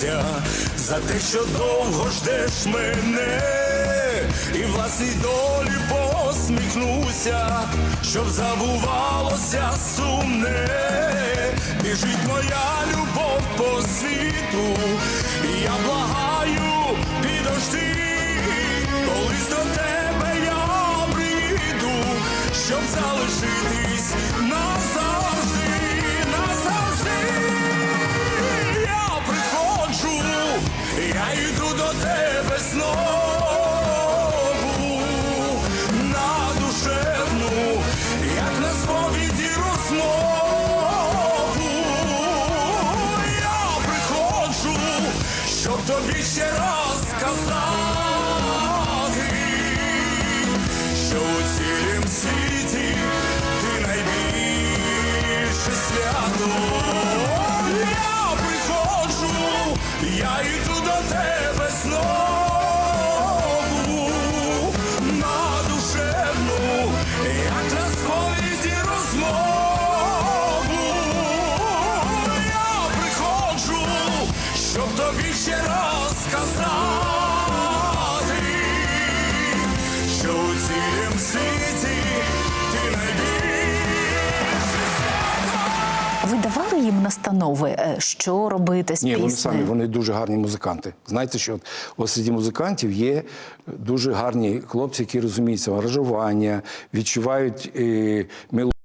сміхнуся за те, що довго ждеш мене, і власній долі посміхнуся, щоб забувалося сумне, біжить моя любов по світу, і я благаю, підожди, тебе знову на душевну, як на сповіді розмову. Я приходжу, щоб тобі ще раз сказати, що у цілім світі ти найбільше свято. Я приходжу, я йду до тебе тобі ще раз сказати, що у цілім світі ти найбільше Ви давали їм настанови, е, що робити з Ні, вони самі вони дуже гарні музиканти. Знаєте, що от, ось серед музикантів є дуже гарні хлопці, які розуміються в аранжування, відчувають е, мелодію.